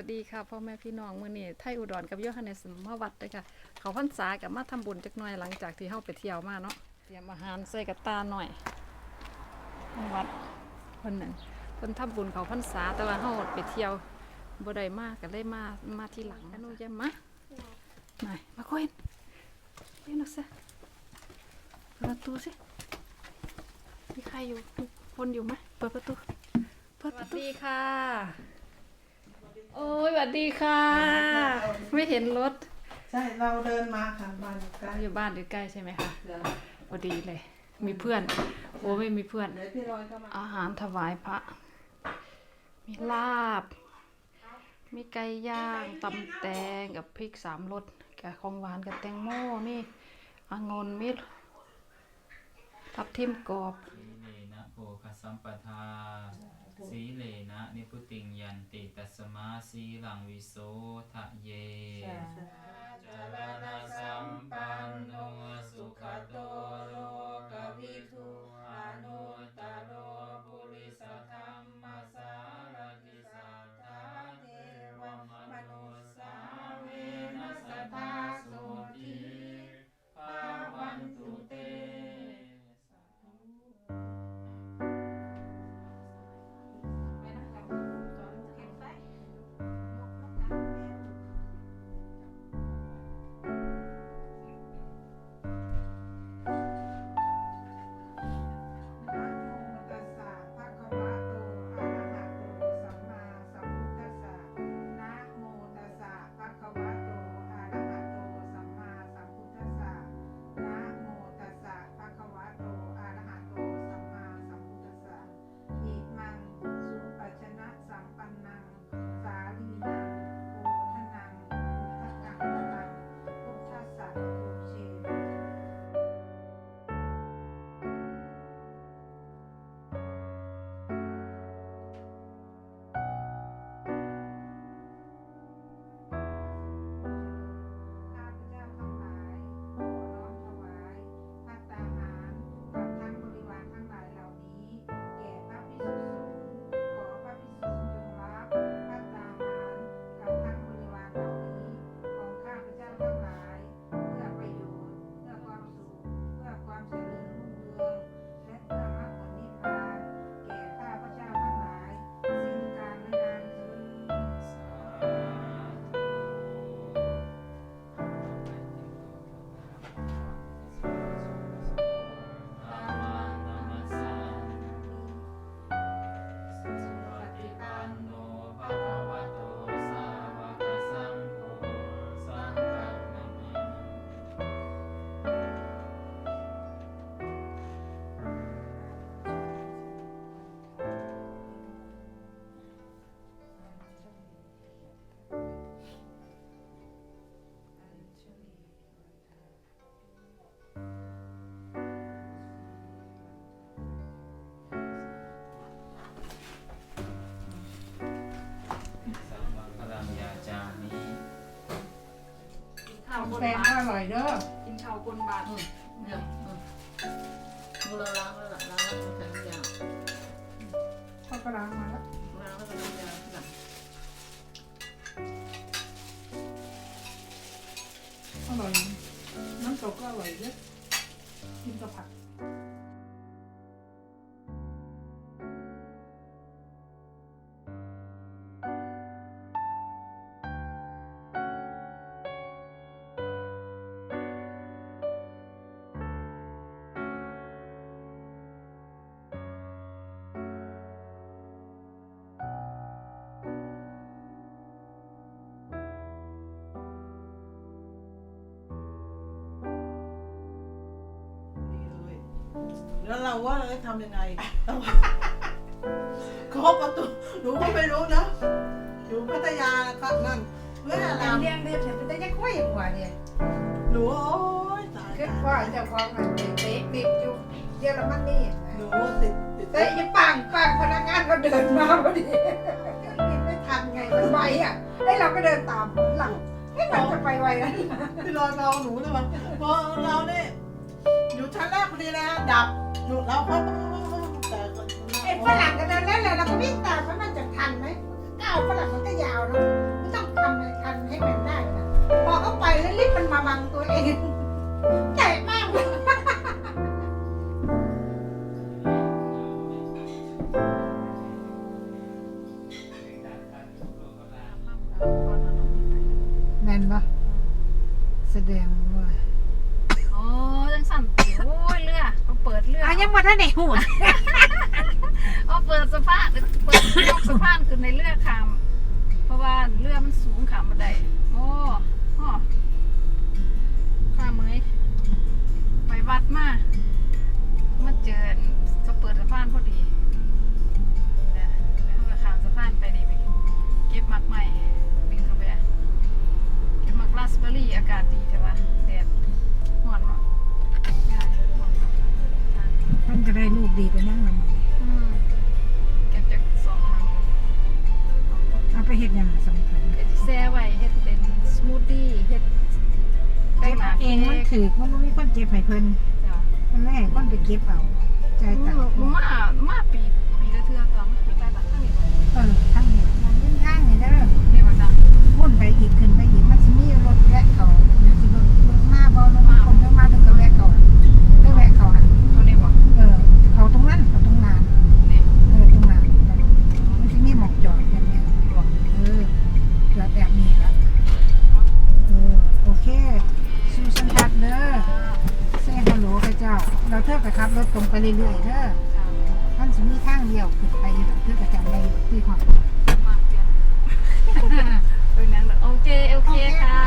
วัสดีค่ะพ่อแม่พี่น้องมื้อนี้ไทยอุดรกับโยฮันเนสมาวัดเลยค่ะ เขาพรรษากับมาทำบุญจักหน่อยหลังจากที่เฮาไปเที่ยวมาเนาะเตรียมอาหารใส่กับตาหน่อยมาวัดเพิ่นนั่นเพิ่นทำบุญเขาพรรษาแต่ว่าเฮาไปเที่ยวบ่ได้มาก็เลยมามาที่หลังอนุยามมาหน่มาคุยเล่นหนักซะเปิดประตูสิมีใครอยู่คนอยู่ไหมเปิดประตู เปิดประตูสวัสดีค่ะ โอ้ยสวัสดีค่ะ ไม่เห็นรถ ใช่เราเดินมาค่ะบ้านอยู่ใกล้เราอยู่บ้านอยู่ใกล้ใช่ไหมคะเดี๋ยวพอดีเลย มีเพื่อน โอ้ไม่มีเพื่อน เดี๋ยวพี่ลอยก็มาอาหารถวายพระ มีลาบ มีไก่ย่างตำแตงกับพริกสามรสกับของหวานกับแตงโมมีองุ่นมีทับทิมกรอบสีเลนะโภคสัมปทา สีเลนะนิพุติงยันติตัสมาสีลังวิโสทะเยจารณสั บนแฟนบาก็ทอร่อยเด้อกินข้าวบนบาทเนี่ยมือเราล้างแล้วล่ะล้างแล้วมันแข็งยาวเขาก็ล้างมาแล้วล้างแล้วมันยาวหลังอร่อย น้ำตกก็อร่อยเยอะกินกับผัก แล้วเราว่าเราจะทำยังไงเราเคาะประตูหนูก็ไม่รู้นะอยู่พัทยาครับนั่นเพื่อนอะไรเลี้ยงเรียบเสร็จมันจะค่อยกว่าเนี่ยหนูโอ๊ยตายคิดว่าเจะของมันเด็กติดอยู่เยอรมันนี่หนูติดติดแต่อีปังปังพนักงานก็เดินมาพอดีกินไม่ทันไงมันไวอะไอ้เราก็เดินตามหลังให้มันจะไปไวนะพี่รอยเราหนูเลยว่าพอเราเนี่ยู่ชั้นแรกพอดีเลยดับหนูเล้วก็แต่ไอ้ฝรั่งกันนั้นแล้วเราก็วิ่งตามเพรามันจะทันไหมก้าวฝรั่งมันก็ยาวเนาะไม่ต้องทำอะไทันให้เป็นได้นะพอเขาไปแล้วรีบมันมาบังตัวเอง ยังบ่ทันได้หูดเอาเปิดสะพานเปิดยกสะพานขึ้นในเรือขามเพราะว่าเรือมันสูงขามบันไดโอ้ ได้ลูกดีไปนั่งนำอืมเก็บจากสองทางเอาไปเฮ็ดหยังสำคัญเฮ็ดแซ่ไว้เฮ็ดเป็นสมูทตี้เฮ็ดเก็บเอาเองมันถือมันบ่มีคนเก็บให้เพิ่นจ้ะมันเลยให้คนไปเก็บเอาใจายตังค์อืมมามาปีปีละเทื่อตอนมันปีไปบัดทา ขับรถตรงไปเรื่อยๆเด้อจ้ะมันสิมีทางเดียวขึ้นไปอยู่เท่ากับจำได้อยู่ที่หอดมาเปลี่ยนเป็นหยังเด้อโอเคโอเคค่ะ